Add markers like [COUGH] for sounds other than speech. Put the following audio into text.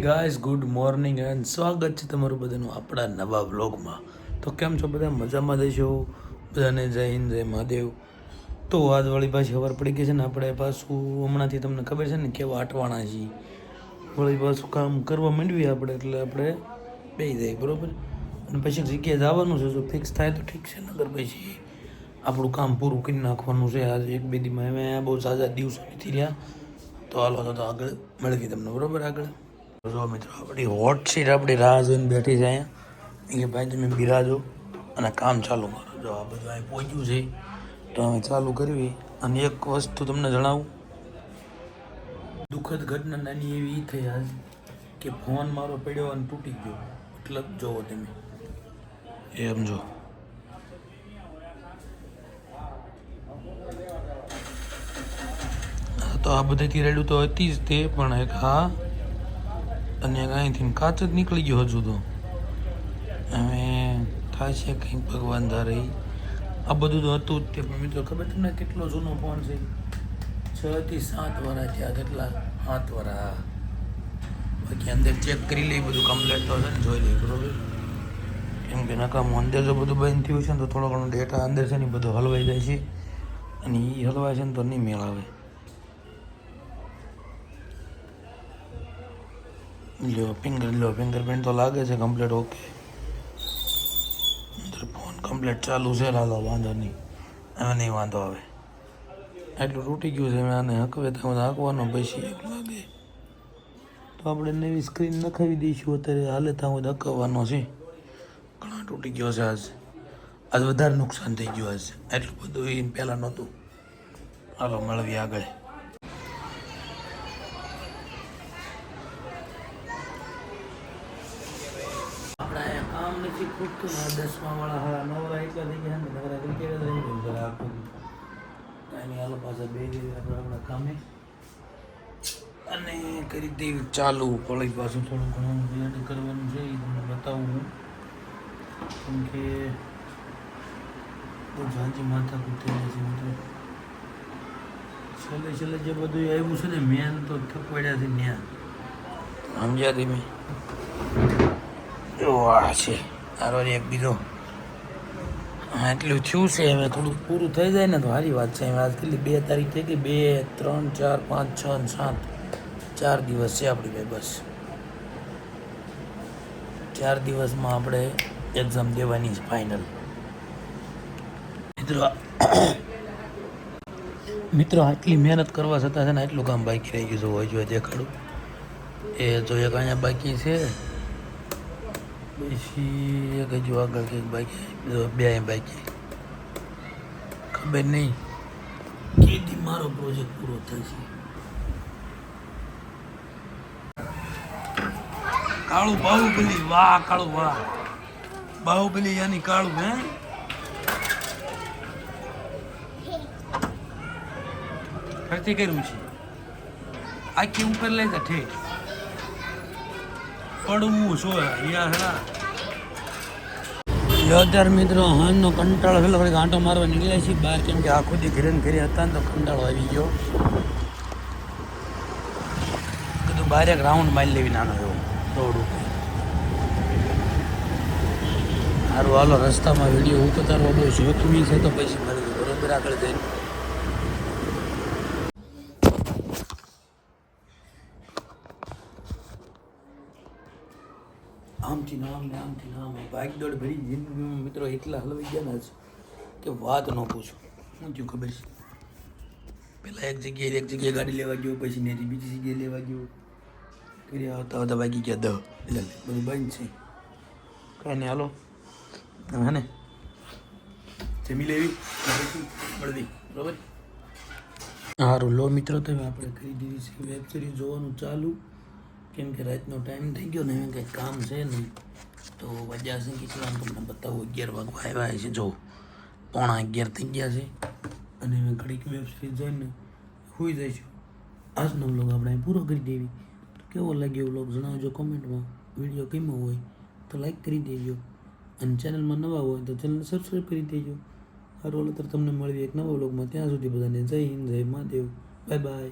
Guys good morning and સ્વાગત છે તમારું બધાનું આપણા નવા વ્લોગમાં. તો કેમ છો બધા? મજામાં દેશો બધાને જય હિન્દ, જય મહાદેવ. તો આજવાળી પાછી ખબર પડી ગઈ છે ને, આપણે પાછું હમણાંથી તમને ખબર છે ને કેવા અટવાણા છીએ વળી પાછું કામ કરવા માંડવીએ આપણે, એટલે આપણે બેસી જાય, બરાબર? અને પછી જગ્યાએ જવાનું છે, જો ફિક્સ થાય તો ઠીક છે નગર પછી આપણું કામ પૂરું કરી નાખવાનું છે. આજે એક બે દીમાં અમે બહુ સાજા દિવસો નથી રહ્યા. તો હાલો, તો આગળ મળવી તમને, બરાબર આગળ? જો મિત્રો, આપણી હોટ સીટ આપણી રાહ જોઈને બેઠી છે અહીંયા. કે ભાઈ, તમે બિરાજો અને કામ ચાલુ કરો. જો આ બધું અહીં પહોંચ્યું છે, તો અમે ચાલુ કરવી. અને એક વસ્તુ તમને જણાવું. દુઃખદ ઘટના નાની એવી એ થઈ આજ કે ફોન મારો પડ્યો અને તૂટી ગયો. એટલે જોવો તમે. એમ જો. તો આ બધેથી રેડું તો હતી જ તે, પણ એક હા અને અહીંથી કાચ જ નીકળી ગયો હજુ તો. હવે થાય છે કંઈક ભગવાન ધારે આ બધું તો હતું જ તે, પણ મિત્રો ખબર તમને કેટલો જૂનો ફોન છે? છ થી સાત વર્ષ થયા કેટલા સાત વર્ષ બાકી અંદર ચેક કરી લઈ બધું કમ્પ્લેટ તો છે ને, જોઈ લઈ બરોબર? કેમ કે નકામું અંદર જો બધું બંધ થયું છે ને, તો થોડો ઘણો ડેટા અંદર છે ને બધો હલવાઈ જાય છે. અને એ હલવાય છે ને તો નહીં મેળ આવે. લ્યો ફિંગર લ્યો ફિંગરપ્રિન્ટ તો લાગે છે કમ્પ્લીટ ઓકે ફોન કમ્પ્લીટ ચાલુ છે, લાલો, વાંધો નહીં. હવે નહીં વાંધો આવે. એટલું તૂટી ગયું છે, આને હકવે તો હાંકવાનો પછી એક લાગે. તો આપણે નવી સ્ક્રીન નખાવી દઈશું, અત્યારે હાલે ત્યાં હું હકવવાનો છે. ઘણા તૂટી ગયો છે આજ. આજ વધારે નુકસાન થઈ ગયું આજ. એટલું બધું એ પહેલાં નહોતું. હાલો મળવી આગળ. અહીંયા નથી ખૂટતું દસમા વાળા હા નવરા એટલા થઈ ગયા ને નવરા ક્રિકેટ જ રહી ગયું ઘરે આખું કાંઈ નહીં હાલો પાછા બે દિવસ આપણે આપણા કામે. અને કરી દેવી ચાલુ પડી પાછું થોડું ઘણું રેડી કરવાનું છે એ તમને બતાવું હું. કેમ કે બહુ ઝાંચી માથા થઈ છે મિત્રો. છેલ્લે છેલ્લે જે બધું આવ્યું છે ને મેન તો થકવાડ્યા છે ન્યા. સમજ્યા તમે? વાહ એક બીજો. એટલું થયું છે હવે થોડું પૂરું થઈ જાય ને તો સારી વાત છે. આજ કેટલી બે તારીખ થઈ ગઈ? બે, ત્રણ, ચાર, પાંચ, છ ને સાત. ચાર દિવસ છે આપણી ભાઈ બસ. ચાર દિવસમાં આપણે એક્ઝામ દેવાની છે ફાઇનલ મિત્રો [COUGHS] મિત્રો, આટલી મહેનત કરવા છતાં છે ને આટલું કામ બાકી રહી ગયું છે, હોય જો દેખાડું એ જો એક અહીંયા બાકી છે પછી એક હજુ આગળ કંઈક બાકી બે બાકી. ખબર નહીં. કેદી મારો પ્રોજેક્ટ પૂરો થશે કાળું બાહુબલી, વાહ, કાળું, વાહ. બાહુબલી યાની કાળું, હે? ફરતી કર્યું છે. આખી ઉપર લઈ જા, ઠેઠ. પડવું શું યોધાર મિત્રો, હાનનો કંટાળો પેલો ઘડીક આંટો મારવા નીકળ્યા છીએ. બહાર કેમ કે આખો દી ઘરે ઘરે હતા ને તો કંટાળો આવી ગયો. કીધું બહાર એક રાઉન્ડ મારી લેવી નાનો એવો થોડું સારું હાલો, રસ્તામાં વીડિયો ઉતારવા બહુ જોખમી છે તો પછી મળ્યું બરોબર આગળ જઈને નામ ને આમથી નામ બાઇક દોડ ભરી જિંદગીમાં મિત્રો એટલા હલવાઈ ગયા આજ કે વાત ન પૂછો. શું થયું ખબર છે? પહેલાં એક જગ્યાએ એક જગ્યાએ ગાડી લેવા ગયો, પછી ને બીજી જગ્યાએ લેવા ગયો. કરી આવતા આવતા વાગી ગયા દહ. એટલે બધું બંધ છે. કાંઈ નહીં, હાલો. હા ને? જમી લેવી. મળવી બરાબર? સારું લો મિત્રો તમે આપણે કરી દીધી છે. વેબ સિરીઝ જોવાનું ચાલુ. કેમ કે રાતનો ટાઈમ થઈ ગયો ને, એમ કંઈક કામ છે નહીં. તો વાગ્યા છે તમને બતાવું, અગિયાર વાગવા આવ્યા છે જો. પોણા અગિયાર થઈ ગયા છે. અને મેં ઘડીક વેબ સિરીઝ જોઈને હોઈ જઈશું. આજનો વ્લોગ આપણે પૂરો કરી દેવી. કેવો લાગ્યો વ્લોગ જણાવજો કોમેન્ટમાં. વીડિયો કેમો હોય તો લાઈક કરી દેજો. અને ચેનલમાં નવા હોય તો ચેનલ સબસ્ક્રાઈબ કરી દેજો. હારું, હાલો તમને મળવી એક નવા વ્લોગમાં ત્યાં સુધી બધાને જય હિન્દ, જય મહાદેવ. Bye bye